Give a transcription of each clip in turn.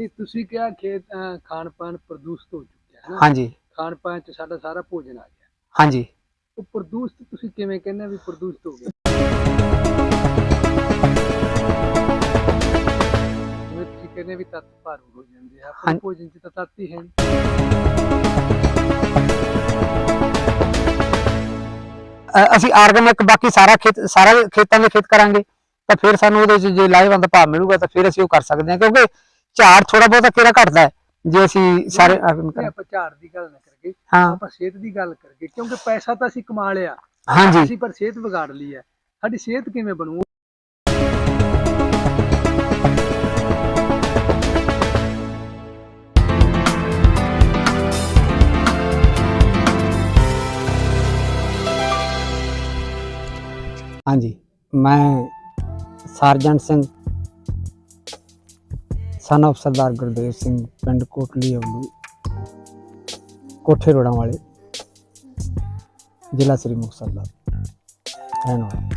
ਤੇ ਤੁਸੀਂ ਕਿਹਾ ਖੇਤ ਅਹ, ਖਾਣ ਪਾਣ ਪ੍ਰਦੂਸ਼ਿਤ ਹੋ ਚੁੱਕਿਆ ਹੈ ਨਾ? ਹਾਂਜੀ। ਖਾਣ ਪਾਣ ਚ ਸਾਡਾ ਸਾਰਾ ਭੋਜਨ ਆ ਗਿਆ। ਹਾਂਜੀ। ਉਹ ਪ੍ਰਦੂਸ਼ਿਤ ਤੁਸੀਂ ਕਿਵੇਂ ਕਹਿੰਦੇ ਵੀ ਪ੍ਰਦੂਸ਼ਿਤ ਹੋ ਗਿਆ? ਜਿਵੇਂ ਤੁਸੀਂ ਕਹਿੰਦੇ ਵੀ ਤੱਤ ਭਾਰੂ ਹੋ ਜਾਂਦੇ ਆ ਆਪਣੇ ਹਾਂਜੀ। ਭੋਜਨ ਚ ਤਾਂ ਤੱਤ ਹੀ ਹੈ ਨਹੀਂ ਅ- ਅਸੀਂ ਆਰਗੈਨਿਕ ਬਾਕੀ ਸਾਰਾ ਖੇਤ ਸਾਰਾ ਖੇਤਾਂ ਦੇ ਖੇਤ ਕਰਾਂਗੇ ਤਾਂ ਫਿਰ ਸਾਨੂੰ ਉਹਦੇ 'ਚ ਜੇ ਲਾਹੇਵੰਦ ਭਾਅ ਮਿਲੂਗਾ ਤਾਂ ਫਿਰ ਅਸੀਂ ਉਹ ਕਰ ਸਕਦੇ ਹਾਂ ਕਿਉਂਕਿ ਝਾੜ ਥੋੜਾ ਬਹੁਤਾ ਕਿਹੜਾ ਘਟਦਾ ਹੈ? ਜੇ ਅਸੀਂ ਸਾਰੇ। ਆਪਾਂ ਝਾੜ ਦੀ ਗੱਲ ਨਾ ਕਰੀਏ। ਹਾਂ। ਆਪਾਂ ਸਿਹਤ ਦੀ ਗੱਲ ਕਰੀਏ ਕਿਉਂਕਿ ਪੈਸਾ ਤਾਂ ਅਸੀਂ ਕਮਾ ਲਿਆ। ਹਾਂਜੀ। ਅਸੀਂ ਪਰ ਸਿਹਤ ਵਿਗਾੜ ਲਈ ਹੈ। ਸਾਡੀ ਸਿਹਤ ਕਿਵੇਂ ਬਣੂ? ਹਾਂਜੀ। ਮੈਂ ਸਰਜੰਟ ਸਿੰਘ ਸਨ of ਸਰਦਾਰ ਗੁਰਦੇਵ ਸਿੰਘ ਪਿੰਡ ਕੋਟਲੀ ਅਵਲੂ ਕੋਠੇ ਰੋੜਾਂ ਵਾਲੇ ਜ਼ਿਲ੍ਹਾ ਸ੍ਰੀ ਮੁਕਤਸਰ ਦਾ। ਰਹਿਣ ਵਾਲਾ।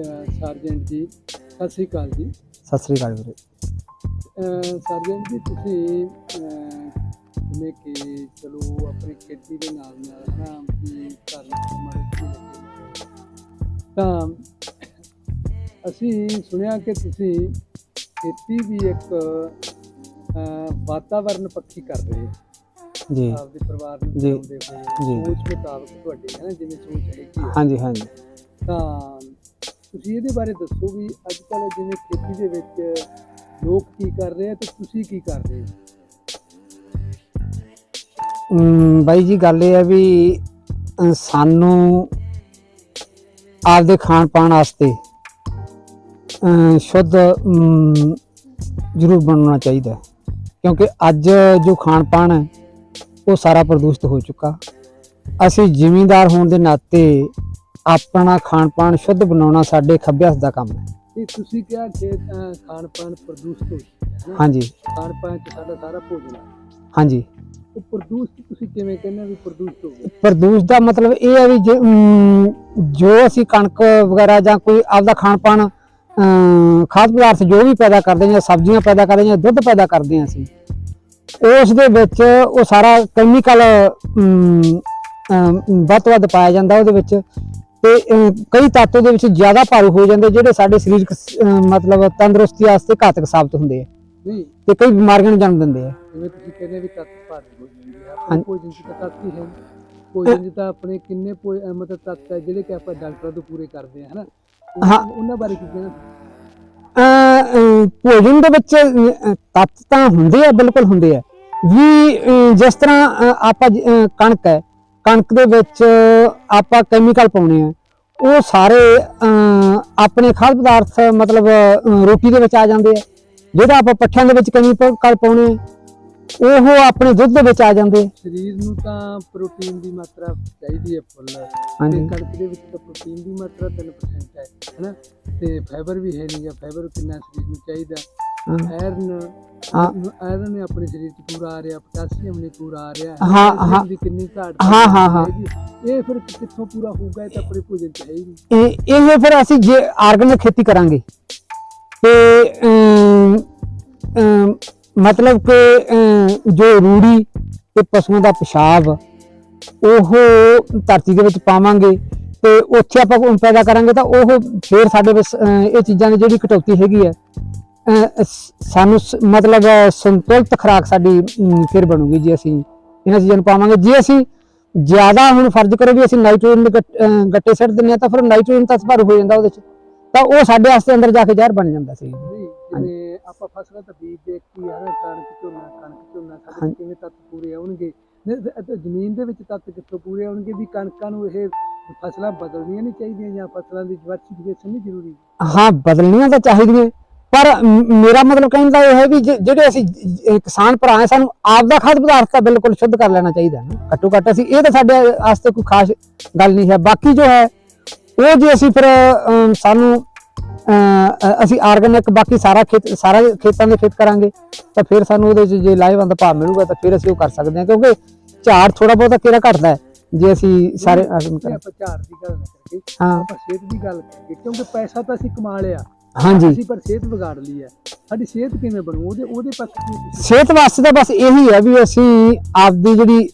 ਅਹ ਸਰਜੈਂਟ ਜੀ ਸਤਿ ਸ੍ਰੀ ਅਕਾਲ ਜੀ। ਸਤਿ ਸ੍ਰੀ ਅਕਾਲ ਵੀਰੇ। ਅਹ ਸਰਜਨ ਜੀ ਤੁਸੀਂ ਅਹ, ਜਿਵੇਂ ਕਿ ਚਲੋ ਆਪਣੀ ਖੇਤੀ ਦੇ ਨਾਲ ਨਾਲ ਹਨਾ ਵੀ ਘਰ ਨੂੰ ਲੱਗੇ। ਤਾਂ ਅਸੀਂ ਸੁਣਿਆ ਕਿ ਤੁਸੀਂ ਖੇਤੀ ਵੀ ਇੱਕ ਵਾਤਾਵਰਨ ਪੱਖੀ ਕਰ ਰਹੇ ਹੋ। ਜੀ। ਆਪਦੇ ਪਰਿਵਾਰ ਨੂੰ ਜੀ, ਜੀ। ਸੋਚ ਮੁਤਾਬਕ ਤੁਹਾਡੀ ਹੈ ਨਾ ਜਿਵੇਂ ਸੋਚ ਹੈਗੀ ਹੈ। ਹਾਂਜੀ ਹਾਂਜੀ। ਤਾਂ ਤੁਸੀਂ ਇਹਦੇ ਬਾਰੇ ਦੱਸੋ ਵੀ ਅੱਜ ਕੱਲ੍ਹ ਜਿਵੇਂ ਖੇਤੀ ਦੇ ਵਿੱਚ ਲੋਕ ਕੀ ਕਰ ਰਹੇ ਆ ਤੇ ਤੁਸੀਂ ਕੀ ਕਰ ਰਹੇ ਹੋ? ਬਾਈ ਜੀ ਗੱਲ ਇਹ ਹੈ ਵੀ ਸਾਨੂੰ ਆਪਦੇ ਖਾਣ ਪਾਣ ਵਾਸਤੇ ਸ਼ੁੱਧ ਜ਼ਰੂਰ ਬਣਨਾ ਚਾਹੀਦਾ ਹੈ। ਕਿਉਂਕਿ ਅੱਜ ਜੋ ਖਾਣ ਪਾਣ ਹੈ ਉਹ ਸਾਰਾ ਪ੍ਰਦੂਸ਼ਿਤ ਹੋ ਚੁੱਕਾ। ਅਸੀਂ ਜ਼ਿਮੀਂਦਾਰ ਹੋਣ ਦੇ ਨਾਤੇ ਆਪਣਾ ਖਾਣ ਪਾਣ ਸ਼ੁੱਧ ਬਣਾਉਣਾ ਸਾਡੇ ਖੱਬੇ ਹੱਥ ਦਾ ਕੰਮ ਹੈ। ਤੇ ਤੁਸੀਂ ਕਿਹਾ ਕਿ ਅਹ, ਖਾਣ ਪਾਣ ਪ੍ਰਦੂਸ਼ਿਤ ਹੋ ਚੁੱਕਿਆ ਹੈ ਨਾ? ਹਾਂਜੀ। ਖਾਣ ਪਾਣ ਚ ਸਾਡਾ ਸਾਰਾ ਭੋਜਨ ਹਾਂਜੀ। ਉਹ ਪ੍ਰਦੂਸ਼ਿਤ ਤੁਸੀਂ ਕਿਵੇਂ ਕਹਿੰਦੇ ਵੀ ਪ੍ਰਦੂਸ਼ਿਤ ਹੋ ਗਿਆ? ਪ੍ਰਦੂਸ਼ ਦਾ ਮਤਲਬ ਇਹ ਹੈ ਵੀ ਜੇ, ਅਮ, ਜੋ ਅਸੀਂ ਕਣਕ ਵਗੈਰਾ ਜਾਂ ਕੋਈ ਆਪਦਾ ਖਾਣ ਪਾਣ ਖਾਦ ਪਦਾਰਥ ਜੋ ਵੀ ਪੈਦਾ ਕਰਦੇ ਜਾਂ ਸਬਜ਼ੀਆਂ ਪੈਦਾ ਕਰਦੇ ਜਾਂ ਦੁੱਧ ਪੈਦਾ ਕਰਦੇ ਅਸੀਂ ਉਸ ਦੇ ਵਿੱਚ ਉਹ ਸਾਰਾ ਕੈਮੀਕਲ ਵੱਧ ਵੱਧ ਪਾਇਆ ਜਾਂਦਾ ਉਹਦੇ ਵਿੱਚ ਤੇ ਕਈ ਤੱਤ ਉਹਦੇ ਵਿੱਚ ਜ਼ਿਆਦਾ ਭਾਰੂ ਹੋ ਜਾਂਦੇ ਜਿਹੜੇ ਸਾਡੇ ਸਰੀਰਕ ਮਤਲਬ ਤੰਦਰੁਸਤੀ ਵਾਸਤੇ ਘਾਤਕ ਸਾਬਤ ਹੁੰਦੇ ਆ। ਤੇ ਕਈ ਬਿਮਾਰੀਆਂ ਨੂੰ ਜਨਮ ਦਿੰਦੇ ਆ। ਜਿਵੇਂ ਤੁਸੀਂ ਕਹਿੰਦੇ ਵੀ ਤੱਤ ਭਾਰੀ ਹੋ ਜਾਂਦੇ ਆ। ਤੱਤ ਹੀ ਹੈ। ਭੋਜਨ ਚ ਤਾਂ ਆਪਣੇ ਕਿੰਨੇ ਮਤਲਬ ਤੱਤ ਹੈ ਜਿਹੜੇ ਕਿ ਆਪਾਂ ਡਾਕਟਰਾਂ ਤੋਂ ਪੂਰੇ ਕਰਦੇ ਆ ਹਨਾ? ਹਾਂ। ਉਹਨਾਂ ਬਾਰੇ ਕੀ ਕਹਿਣਾ ਅਹ ਅਹ ਭੋਜਨ ਦੇ ਵਿੱਚ ਤੱਤ ਤਾਂ ਹੁੰਦੇ ਆ ਬਿਲਕੁਲ ਹੁੰਦੇ ਆ। ਵੀ ਜਿਸ ਤਰ੍ਹਾਂ ਆਪਾਂ ਕਣਕ ਹੈ ਕਣਕ ਦੇ ਵਿੱਚ ਆਪਾਂ ਕੈਮੀਕਲ ਪਾਉਣੇ ਆ। ਉਹ ਸਾਰੇ ਆਪਣੇ ਖਾਦ ਪਦਾਰਥ ਮਤਲਬ ਰੋਟੀ ਦੇ ਵਿੱਚ ਆ ਜਾਂਦੇ ਆ। ਜਿਹੜਾ ਆਪਾਂ ਪੱਠਿਆਂ ਦੇ ਵਿੱਚ ਕੈਮੀਕਲ ਪਾਉਣੇ ਆ, ਉਹ ਆਪਣੇ ਦੁੱਧ ਦੇ ਵਿੱਚ ਆ ਜਾਂਦੇ ਆ। ਸਰੀਰ ਨੂੰ ਤਾਂ ਪ੍ਰੋਟੀਨ ਦੀ ਮਾਤਰਾ ਚਾਹੀਦੀ ਹੈ ਫੁੱਲ। ਤੇ ਕਣਕ ਦੇ ਵਿੱਚ ਤਾਂ ਪ੍ਰੋਟੀਨ ਦੀ ਮਾਤਰਾ 3% ਹੈ ਹੈਨਾ? ਤੇ ਫਾਈਬਰ ਵੀ ਹੈ ਨਹੀਂਗਾ ਫਾਈਬਰ ਕਿੰਨਾ ਸਰੀਰ ਨੂੰ ਚਾਹੀਦਾ। ਹਾਂ। ਆਇਰਨ ਹਾਂ। ਆਇਰਨ ਨੇ ਆਪਣੇ ਸਰੀਰ 'ਚ ਪੂਰਾ ਆ ਰਿਹਾ ਪੋਟਾਸ਼ੀਅਮ ਨੇ ਪੂਰਾ ਆ ਰਿਹਾ। ਹਾਂ, ਹਾਂ। ਦੀ ਕਿੰਨੀ ਘਾਟ ਹਾਂ, ਹਾਂ, ਹਾਂ। ਇਹ ਫਿਰ ਕਿੱਥੋਂ ਪੂਰਾ ਹੋਊਗਾ ਇਹ ਤਾਂ ਆਪਣੇ ਭੋਜਨ 'ਚ ਹੈ ਹੀ ਨਹੀਂ। ਇਹ ਇਹ ਫਿਰ ਅਸੀਂ ਜੇ ਆਰਗੈਨਿਕ ਖੇਤੀ ਕਰਾਂਗੇ। ਤੇ ਅਮ, ਅਮ, ਮਤਲਬ ਕਿ ਜੋ ਰੂੜੀ ਤੇ ਪਸ਼ੂਆਂ ਦਾ ਪਿਸ਼ਾਬ, ਉਹ ਧਰਤੀ ਦੇ ਵਿੱਚ ਪਾਵਾਂਗੇ ਤੇ ਉੱਥੇ ਆਪਾਂ ਉਹ ਪੈਦਾ ਕਰਾਂਗੇ ਤਾਂ ਉਹ ਫਿਰ ਸਾਡੇ ਵਿੱਚ ਇਹ ਚੀਜ਼ਾਂ ਦੀ ਜਿਹੜੀ ਕਟੌਤੀ ਹੈਗੀ ਹੈ ਸਾਨੂੰ ਸ- ਮਤਲਬ ਸੰਤੁਲਿਤ ਖੁਰਾਕ ਸਾਡੀ ਫਿਰ ਬਣੂਗੀ ਜੇ ਅਸੀਂ, ਇਹਨਾਂ ਚੀਜ਼ਾਂ ਨੂੰ ਪਾਵਾਂਗੇ। ਜੇ ਅਸੀਂ ਜ਼ਿਆਦਾ ਹੁਣ ਫਰਜ਼ ਕਰੋ ਵੀ ਅਸੀਂ ਨਾਈਟ੍ਰੋਜਨ ਦੇ ਗੱਟ- ਗੱਟੇ ਸਿੱਟ ਦਿੰਦੇ ਆ ਤਾਂ ਫਿਰ ਨਾਈਟ੍ਰੋਜਨ ਤਾਂ ਭਰ ਹੋ ਜਾਂਦਾ ਉਹਦੇ ਚ, ਤਾਂ ਉਹ ਸਾਡੇ ਵਾਸਤੇ ਅੰਦਰ ਜਾ ਕੇ ਜ਼ਹਿਰ ਬਣ ਜਾਂਦਾ ਸੀ। ਜਿਵੇਂ ਆਪਾਂ ਫਸਲਾਂ ਤਾਂ ਬੀਜ ਦੇਖ ਕੇ ਆ ਕਣਕ ਝੋਨਾ ਕਣਕ ਝੋਨਾ ਸਾਡੇ। ਕਿਵੇਂ ਤੱਤ ਪੂਰੇ ਆਉਣਗੇ? ਜ਼ਮੀਨ ਦੇ ਵਿੱਚ ਤੱਤ ਕਿੱਥੋਂ ਪੂਰੇ ਆਉਣਗੇ ਵੀ ਕਣਕਾਂ ਨੂੰ ਇਹ ਫਸਲਾਂ ਬਦਲਣੀਆਂ ਨਹੀਂ ਚਾਹੀਦੀਆਂ ਜਾਂ ਫਸਲਾਂ ਦੀ ਡਿਵਰਸਿਫਿਕੇਸ਼ਨ ਨਹੀਂ ਜ਼ਰੂਰੀ? ਹਾਂ ਬਦਲਣੀਆਂ ਤਾਂ ਚਾਹੀਦੀਆਂ ਪਰ ਮੇਰਾ ਮਤਲਬ ਕਹਿਣ ਦਾ ਇਹ ਹੈ ਵੀ ਜਿਹੜੇ ਅਸੀਂ ਕਿਸਾਨ ਭਰਾ ਆ ਸਾਨੂੰ ਆਪ ਦਾ ਖਾਦ ਪਦਾਰਥ ਤਾਂ ਬਿਲਕੁਲ ਸ਼ੁੱਧ ਕਰ ਲੈਣਾ ਚਾਹੀਦਾ ਨਾ। ਘੱਟੋ ਘੱਟ ਅਸੀਂ ਇਹ ਤਾਂ ਸਾਡੇ ਵਾਸਤੇ ਕੋਈ ਖਾਸ ਗੱਲ ਨਹੀਂ ਹੈ। ਬਾਕੀ ਜੋ ਹੈ ਉਹ ਜੇ ਅਸੀਂ ਫਿਰ ਸਾਨੂੰ ਅਸੀਂ ਆਰਗੈਨਿਕ ਬਾਕੀ ਸਾਰਾ ਖੇਤ ਸਾਰਾ ਖੇਤਾਂ ਦੇ ਖੇਤ ਕਰਾਂਗੇ ਤਾਂ ਫਿਰ ਸਾਨੂੰ ਉਹਦੇ ਜੇ ਲਾਹੇਵੰਦ ਭਾਅ ਮਿਲੂਗਾ ਤਾਂ ਫਿਰ ਅਸੀਂ ਉਹ ਕਰ ਸਕਦੇ ਹਾਂ ਕਿਉਂਕਿ ਝਾੜ ਥੋੜਾ ਬਹੁਤਾ ਕਿਹੜਾ ਘਟਦਾ ਹੈ ਜੇ ਅਸੀਂ ਸਾਰੇ। ਆਪਾਂ ਝਾੜ ਦੀ ਗੱਲ ਨਾ ਕਰੀਏ ਹਾਂ। ਆਪਾਂ ਸਿਹਤ ਦੀ ਗੱਲ ਕਰੀਏ ਕਿਉਂਕਿ ਪੈਸਾ ਤਾਂ ਅਸੀਂ ਕਮਾ ਲਿਆ। ਹਾਂਜੀ। ਅਸੀਂ ਪਰ ਸਿਹਤ ਵਿਗਾੜ ਲਈ ਹੈ। ਸਾਡੀ ਸਿਹਤ ਕਿਵੇਂ ਬਣੂ? ਉਹਦੇ ਉਹਦੇ ਪੱਖ ਸਿਹਤ ਵਾਸਤੇ ਤਾਂ ਬਸ ਇਹੀ ਹੈ ਵੀ ਅਸੀਂ ਆਪਦੀ ਜਿਹੜੀ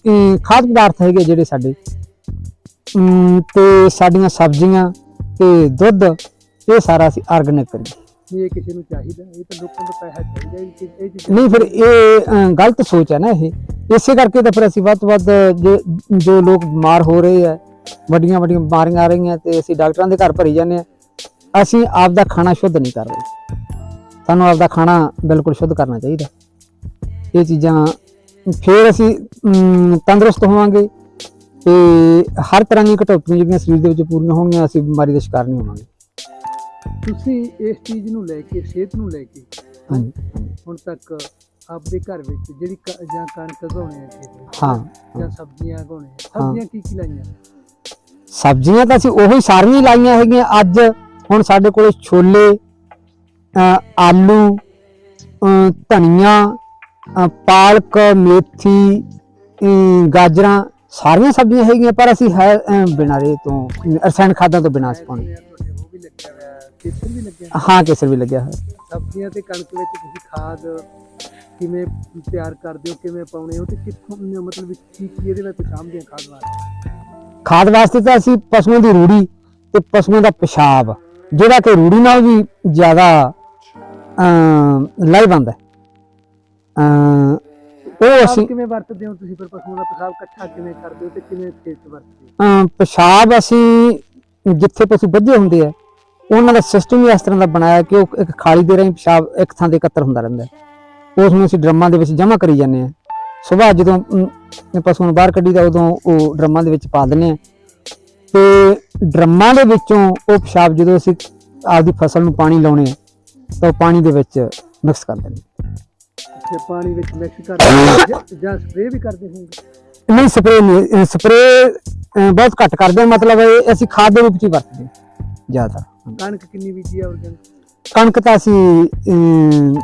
ਖਾਦ ਪਦਾਰਥ ਹੈਗੇ ਜਿਹੜੇ ਸਾਡੇ ਤੇ ਸਾਡੀਆਂ ਸਬਜ਼ੀਆਂ ਤੇ ਦੁੱਧ ਇਹ ਸਾਰਾ ਅਸੀਂ ਆਰਗੈਨਿਕ ਕਰੀਏ ਵੀ ਇਹ ਕਿਸੇ ਨੂੰ ਚਾਹੀਦਾ ਇਹ ਤਾਂ ਲੋਕਾਂ ਨੂੰ ਪੈਸਾ ਚਾਹੀਦਾ ਇਹ ਚੀਜ਼- ਇਹ ਚੀਜ਼ਾਂ ਨਹੀਂ ਫਿਰ ਇਹ ਗਲਤ ਸੋਚ ਹੈ ਨਾ ਇਹ। ਇਸੇ ਕਰਕੇ ਤਾਂ ਫਿਰ ਅਸੀਂ ਵੱਧ ਤੋਂ ਵੱਧ ਜੋ ਲੋਕ ਬਿਮਾਰ ਹੋ ਰਹੇ ਆ ਵੱਡੀਆਂ ਵੱਡੀਆਂ ਬਿਮਾਰੀਆਂ ਆ ਰਹੀਆਂ ਤੇ ਅਸੀਂ ਡਾਕਟਰਾਂ ਦੇ ਘਰ ਭਰੀ ਜਾਂਦੇ ਆ ਅਸੀਂ ਆਪ ਦਾ ਖਾਣਾ ਸ਼ੁੱਧ ਨਹੀਂ ਕਰ ਰਹੇ। ਸਾਨੂੰ ਆਪ ਦਾ ਖਾਣਾ ਬਿਲਕੁਲ ਸ਼ੁੱਧ ਕਰਨਾ ਚਾਹੀਦਾ। ਇਹ ਚੀਜ਼ਾਂ ਫਿਰ ਅਸੀਂ ਤੰਦਰੁਸਤ ਹੋਵਾਂਗੇ ਤੇ ਹਰ ਤਰ੍ਹਾਂ ਦੀਆਂ ਘਟੌਤੀਆਂ ਜਿਹੜੀਆਂ ਸਰੀਰ ਦੇ ਵਿੱਚ ਪੂਰੀਆਂ ਹੋਣਗੀਆਂ ਅਸੀਂ ਬਿਮਾਰੀ ਦਾ ਸ਼ਿਕਾਰ ਨਹੀਂ ਹੋਵਾਂਗੇ। ਤੁਸੀਂ ਇਸ ਚੀਜ਼ ਨੂੰ ਲੈ ਕੇ ਸਿਹਤ ਨੂੰ ਲੈ ਕੇ ਹੁਣ ਤੱਕ ਆਪਦੇ ਘਰ ਵਿੱਚ ਜਿਹੜੀ ਕ- ਜਾਂ ਕਣਕ ਉਗਾਉਣੇ ਆ ਖੇਤ ਹਾਂ। ਜਾਂ ਸਬਜ਼ੀਆਂ ਉਗਾਉਣੇ ਆ ਸਬਜ਼ੀਆਂ ਕੀ ਕੀ ਲਾਈਆਂ? ਸਬਜ਼ੀਆਂ ਤਾਂ ਅਸੀਂ ਉਹੀ ਸਾਰੀਆਂ ਹੀ ਲਾਈਆਂ ਹੈਗੀਆਂ। ਅੱਜ ਹੁਣ ਸਾਡੇ ਕੋਲੇ ਛੋਲੇ ਅ, ਆਲੂ ਅ, ਧਨੀਆ ਅ, ਪਾਲਕ ਮੇਥੀ ਅ, ਗਾਜਰਾਂ ਸਾਰੀਆਂ ਸਬਜ਼ੀਆਂ ਹੈਗੀਆਂ ਪਰ ਅਸੀਂ ਹੈ ਬਿਨਾਂ ਰੇ ਤੋਂ ਰਸਾਇਣ ਖਾਦਾਂ ਤੋਂ ਬਿਨਾਂ ਅਸੀਂ ਕੇਸਰ ਵੀ ਲੱਗਿਆ ਹਾਂ ਕੇਸਰ ਵੀ ਲੱਗਿਆ ਹੋਇਆ। ਸਬਜ਼ੀਆਂ ਤੇ ਕਣਕ ਵਿੱਚ ਤੁਸੀਂ ਖਾਦ ਕਿਵੇਂ ਤਿਆਰ ਕਰਦੇ ਹੋ ਕਿਵੇਂ ਪਾਉਣੇ ਹੋ ਤੇ ਕਿੱਥੋਂ ਮਤਲਬ ਕੀ ਕੀ ਇਹਦੇ ਵਿੱਚ ਸਾਂਭਦੇ ਆ ਖਾਦ ਵਾਸਤੇ? ਖਾਦ ਵਾਸਤੇ ਤਾਂ ਅਸੀਂ ਪਸ਼ੂਆਂ ਦੀ ਰੂੜੀ ਤੇ ਪਸ਼ੂਆਂ ਦਾ ਪਿਸ਼ਾਬ ਜਿਹੜਾ ਕਿ ਰੂੜੀ ਨਾਲ ਵੀ ਜ਼ਿਆਦਾ ਅ ਲਾਹੇਵੰਦ ਹੈ। ਅ ਉਹ ਅਸੀਂ ਕਿਵੇਂ ਵਰਤਦੇ ਹੋ ਤੁਸੀਂ ਫਿਰ ਪਸ਼ੂਆਂ ਦਾ ਪਿਸ਼ਾਬ? ਇਕੱਠਾ ਕਿਵੇਂ ਕਰਦੇ ਹੋ ਤੇ ਕਿਵੇਂ ਖੇਤ ਵਰਤਦੇ ਹੋ? ਪਿਸ਼ਾਬ ਅਸੀਂ ਜਿੱਥੇ ਪਸ਼ੂ ਬੱਝੇ ਹੁੰਦੇ ਆ ਉਹਨਾਂ ਦਾ ਸਿਸਟਮ ਹੀ ਇਸ ਤਰ੍ਹਾਂ ਦਾ ਬਣਾਇਆ ਕਿ ਉਹ ਇੱਕ ਖਾਲੀ ਦੇ ਰਾਹੀਂ ਪਿਸ਼ਾਬ ਇੱਕ ਥਾਂ ਤੇ ਇਕੱਤਰ ਹੁੰਦਾ ਰਹਿੰਦਾ। ਉਸ ਨੂੰ ਅਸੀਂ ਡਰਮਾਂ ਦੇ ਵਿੱਚ ਜਮ੍ਹਾਂ ਕਰੀ ਜਾਂਦੇ ਆ ਸਵੇਰ ਜਦੋਂ ਪਸ਼ੂ ਨੂੰ ਬਾਹਰ ਕੱਢੀਦਾ ਉਦੋਂ ਉਹ ਡਰਮਾਂ ਦੇ ਵਿੱਚ ਪਾ ਦਿੰਦੇ ਆ ਤੇ ਡਰਮਾਂ ਦੇ ਵਿੱਚੋਂ ਉਹ ਪਿਸ਼ਾਬ ਜਦੋਂ ਅਸੀਂ ਆਪਦੀ ਫਸਲ ਨੂੰ ਪਾਣੀ ਲਾਉਣੇ ਆ ਤਾਂ ਉਹ ਪਾਣੀ ਦੇ ਵਿੱਚ ਮਿਕਸ ਕਰ ਦਿੰਦੇ ਆ। ਤੇ ਪਾਣੀ ਵਿੱਚ ਮਿਕਸ ਕਰਦੇ ਜਾਂ- ਸਪਰੇਅ ਵੀ ਕਰਦੇ ਹੋਗੇ ਨਹੀਂ ਸਪਰੇ ਨਹੀਂ ਸਪਰੇ ਬਹੁਤ ਘੱਟ ਕਰਦੇ ਮਤਲਬ ਅਸੀਂ ਖਾਦ ਦੇ ਰੂਪ ਚ ਹੀ ਵਰਤਦੇ ਜ਼ਿਆਦਾ। ਕਣਕ ਕਿੰਨੀ ਬੀਜੀ ਆ ਆਰਗੈਨਿਕ ਕਣਕ? ਤਾਂ ਅਸੀਂ ਅਮ,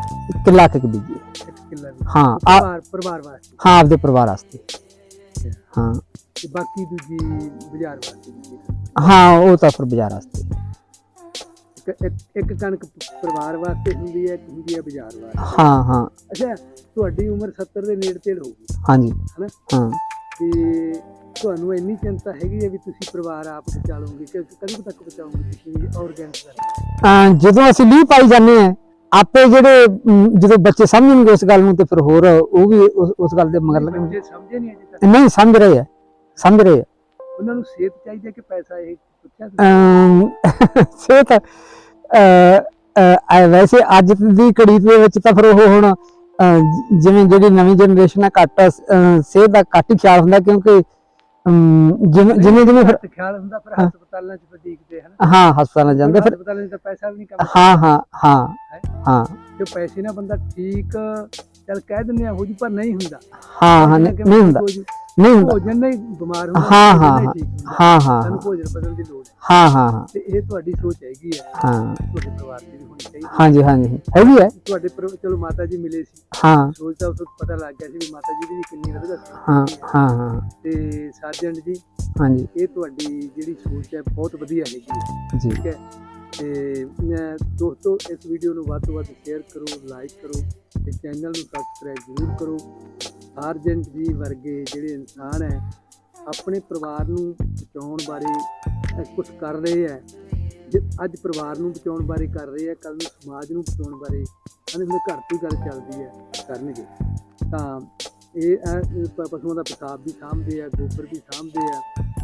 ਕਿੱਲਾ ਕੁ ਬੀਜੀ। ਹੈ। ਇੱਕ ਕਿੱਲਾ ਵੀ ਹਾਂ ਆ- ਪਰਿਵਾਰ ਪਰਿਵਾਰ ਵਾਸਤੇ? ਹਾਂ ਆਪਦੇ ਪਰਿਵਾਰ ਵਾਸਤੇ। ਹਾਂ। ਤੇ ਬਾਕੀ ਦੂਜੀ ਬਾਜ਼ਾਰ ਵਾਸਤੇ ਬੀਜੀ ਹਾਂ ਉਹ ਤਾਂ ਫਿਰ ਬਾਜ਼ਾਰ ਵਾਸਤੇ। ਇੱਕ ਇੱਕ- ਇੱਕ ਕਣਕ ਪਰਿਵਾਰ ਵਾਸਤੇ ਹੁੰਦੀ ਹੈ ਇੱਕ ਹੁੰਦੀ ਹੈ ਬਾਜ਼ਾਰ ਵਾਸਤੇ। ਹਾਂ ਹਾਂ। ਅੱਛਾ ਤੁਹਾਡੀ ਉਮਰ 70 ਦੇ ਨੇੜੇ ਤੇੜ ਹੋਊਗੀ। ਹਾਂਜੀ। ਹਨਾ? ਹਾਂ। ਤੇ ਤੁਹਾਨੂੰ ਇੰਨੀ ਚਿੰਤਾ ਹੈਗੀ ਹੈ ਵੀ ਤੁਸੀਂ ਪਰਿਵਾਰ ਆਪ ਬਚਾਲੋਗੇ ਕਿ ਕਦੋਂ ਤੱਕ ਬਚਾਓਗੇ ਤੁਸੀਂ ਆਰਗੈਨਿਕ ਦਾ ਜਦੋਂ ਅਸੀਂ ਲੀਹ ਪਾਈ ਜਾਂਦੇ ਆ ਆਪੇ ਜਿਹੜੇ ਜਦੋਂ ਬੱਚੇ ਸਮਝਣਗੇ ਉਸ ਗੱਲ ਨੂੰ ਤੇ ਫਿਰ ਹੋਰ ਉਹ ਵੀ ਉਸ ਗੱਲ ਦੇ ਮਗਰ ਲੱਗਣਗੇ। ਸਮਝੇ ਨਹੀਂ ਅਜੇ ਤੱਕ। ਨਹੀਂ ਸਮਝ ਰਹੇ ਆ ਸਮਝ ਰਹੇ ਆ। ਉਹਨਾਂ ਨੂੰ ਸਿਹਤ ਚਾਹੀਦੀ ਹੈ ਕਿ ਪੈਸਾ ਇਹ ਪੁੱਛਿਆ ਸਿਹਤ ਅ, ਵੈਸੇ ਅੱਜ ਦੀ ਘੜੀ ਦੇ ਵਿੱਚ ਤਾਂ ਫਿਰ ਉਹ ਹੁਣ ਜਿਵੇਂ ਜਿਹੜੀ ਨਵੀਂ ਜਨਰੇਸ਼ਨ ਆ ਘੱਟ ਅ, ਸਿਹਤ ਦਾ ਘੱਟ ਹੀ ਖਿਆਲ ਹੁੰਦਾ ਕਿਉਂਕਿ ਜਿਵੇਂ ਜਿਵੇਂ ਜਿਵੇਂ ਫਿਰ ਖਿਆਲ ਹੁੰਦਾ ਫਿਰ ਹਸਪਤਾਲਾਂ 'ਚ ਵਧੀਕਦੇ ਹਨ? ਹਾਂ ਹਸਪਤਾਲਾਂ ਜਾਂਦੇ ਫਿਰ ਹਸਪਤਾਲਾਂ 'ਚ ਤਾਂ ਪੈਸਾ ਵੀ ਨਹੀਂ ਕੰਮ ਹਾਂ ਹਾਂ ਹਾਂ ਹਾਂ? ਕਿ ਪੈਸੇ ਨਾਲ ਬੰਦਾ ਠੀਕ ਚੱਲ ਕਹਿ ਦਿੰਦੇ ਆ ਹੋ ਜੂ ਪਰ ਨਹੀਂ ਹੁੰਦਾ। ਹਾਂ ਹਾਂ ਨਹੀਂ ਹੁੰਦਾ। ਜੂ। ਨਹੀਂ ਹੁੰਦਾ। ਭੋਜਨ ਨਹੀਂ ਬਿਮਾਰ ਹੁੰਦਾ ਹਾਂ, ਹਾਂ, ਹੀ। ਹਾਂ। ਹਾਂ ਸਾਨੂੰ ਭੋਜਨ ਬਦਲਣ ਦੀ ਲੋੜ ਹੈ। ਹਾਂ ਹਾਂ ਹਾਂ। ਤੇ ਇਹ ਤੁਹਾਡੀ ਸੋਚ ਹੈਗੀ ਹੈ। ਹਾਂ। ਤੁਹਾਡੇ ਪਰਿਵਾਰ ਦੀ ਵੀ ਹੋਣੀ ਚਾਹੀਦੀ ਹਾਂਜੀ ਹਾਂਜੀ। ਹੈਗੀ ਹੈ। ਤੁਹਾਡੇ ਪਰਿ- ਚਲੋ ਮਾਤਾ ਜੀ ਮਿਲੇ ਸੀ। ਹਾਂ। ਸੋਚ ਤਾਂ ਉਦੋਂ ਪਤਾ ਲੱਗ ਗਿਆ ਸੀ ਵੀ ਮਾਤਾ ਜੀ ਦੀ ਵੀ ਕਿੰਨੀ ਵਧੀਆ ਹਾਂ ਹਾਂ। ਹਾਂ ਤੇ ਸਾਜਣ ਜੀ ਹਾਂਜੀ। ਇਹ ਤੁਹਾਡੀ ਜਿਹੜੀ ਸੋਚ ਹੈ ਬਹੁਤ ਵਧੀਆ ਹੈਗੀ ਹੈ। ਜੀ। ਠੀਕ ਹੈ। ਤੇ ਮੈਂ ਦੋਸਤੋ ਇਸ ਵੀਡੀਓ ਨੂੰ ਵੱਧ ਤੋਂ ਵੱਧ ਸ਼ੇਅਰ ਕਰੋ ਲਾਈਕ ਕਰੋ ਤੇ ਚੈਨਲ ਨੂੰ ਸਬਸਕ੍ਰਾਈਬ ਜ਼ਰੂਰ ਕਰੋ। ਸਾਰਜੈਂਟ ਜੀ ਵਰਗੇ ਜਿਹੜੇ ਇਨਸਾਨ ਹੈ, ਆਪਣੇ ਪਰਿਵਾਰ ਨੂੰ ਬਚਾਉਣ ਬਾਰੇ ਕੁਝ ਕਰ ਰਹੇ ਹੈ। ਜੇ ਅੱਜ ਪਰਿਵਾਰ ਨੂੰ ਬਚਾਉਣ ਬਾਰੇ ਕਰ ਰਹੇ ਹੈ ਕੱਲ ਨੂੰ ਸਮਾਜ ਨੂੰ ਬਚਾਉਣ ਬਾਰੇ ਉਹਨਾਂ ਦੇ ਘਰ ਤੋਂ ਹੀ ਗੱਲ ਚੱਲਦੀ ਹੈ, ਕਰਨਗੇ। ਤਾਂ ਇਹ ਪਸ਼ੂਆਂ ਦਾ ਪਿਸ਼ਾਬ ਵੀ ਸਾਂਭਦੇ ਆ ਗੋਬਰ ਵੀ ਸਾਂਭਦੇ ਆ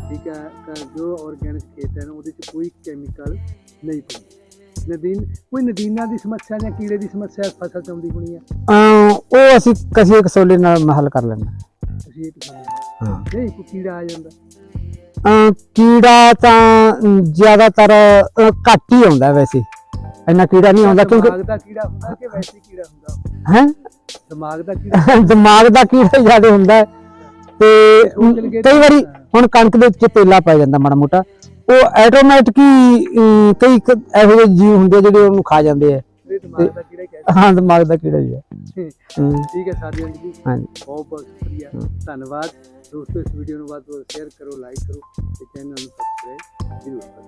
ਠੀਕ ਹੈ ਜੋ ਆਰਗੈਨਿਕ ਖੇਤ ਹੈ ਨਾ, ਉਹਦੇ 'ਚ ਕੋਈ ਕੈਮੀਕਲ ਨਹੀਂ ਪਾਉਂਦੇ ਨਦੀਨ ਕੋਈ ਨਦੀਨਾਂ ਦੀ ਸਮੱਸਿਆ ਜਾਂ ਕੀੜੇ ਦੀ ਸਮੱਸਿਆ ਫਸਲ 'ਚ ਆਉਂਦੀ ਹੋਣੀ ਹੈ ਅਮ, ਉਹ ਅਸੀਂ ਕਸੀਏ ਕਸੋਲੇ ਨਾਲ ਹੱਲ ਕਰ ਲੈਂਦੇ ਤੁਸੀਂ ਇਹ ਕਿਸਾਨ ਹਾਂ। ਨਹੀਂ ਕੋਈ ਕੀੜਾ ਆ ਜਾਂਦਾ। ਅਮ, ਕੀੜਾ ਤਾਂ ਜ਼ਿਆਦਾਤਰ ਘੱਟ ਹੀ ਆਉਂਦਾ ਵੈਸੇ। ਇੰਨਾ ਕੀੜਾ ਨਹੀਂ ਆਉਂਦਾ ਕਿਉਂਕਿ ਦਿਮਾਗ ਦਾ ਕੀੜਾ ਹੁੰਦਾ ਕਿ ਵੈਸੇ ਹੀ ਕੀੜਾ ਹੁੰਦਾ? ਹੈ? ਦਿਮਾਗ ਦਾ ਕੀੜਾ ਦਿਮਾਗ ਦਾ ਕੀੜਾ ਜ਼ਿਆਦਾ ਹੁੰਦਾ ਹੈ। ਤੇ ਕਈ ਵਾਰੀ ਹੁਣ ਕਣਕ ਦੇ ਵਿੱਚ ਤੇਲਾ ਪੈ ਜਾਂਦਾ ਮਾੜਾ ਮੋਟਾ। ਉਹ ਆਟੋਮੈਟਿਕ ਹੀ ਕਈ ਇਹੋ ਜੀਵ ਹੁੰਦੇ ਜਿਹੜੇ ਉਹਨੂੰ ਖਾ ਜਾਂਦੇ ਆ। ਹਾਂ ਦਿਮਾਗ ਦਾ ਕੀੜਾ ਹੀ ਹੈ। ਠੀਕ ਹੈ ਸਾਜਨ ਜੀ। ਹਾਂਜੀ। ਬਹੁਤ ਬਹੁਤ ਸ਼ੁਕਰੀਆ। ਧੰਨਵਾਦ। ਦੋਸਤੋ ਇਸ ਵੀਡੀਓ ਨੂੰ ਵੱਧ ਤੋਂ ਸ਼ੇਅਰ ਕਰੋ ਲਾਈਕ ਕਰੋ ਤੇ ਚੈਨਲ ਨੂੰ ਸਬਸਕ੍ਰਾਈਬ ਜ਼ਰੂਰ ਕਰੋ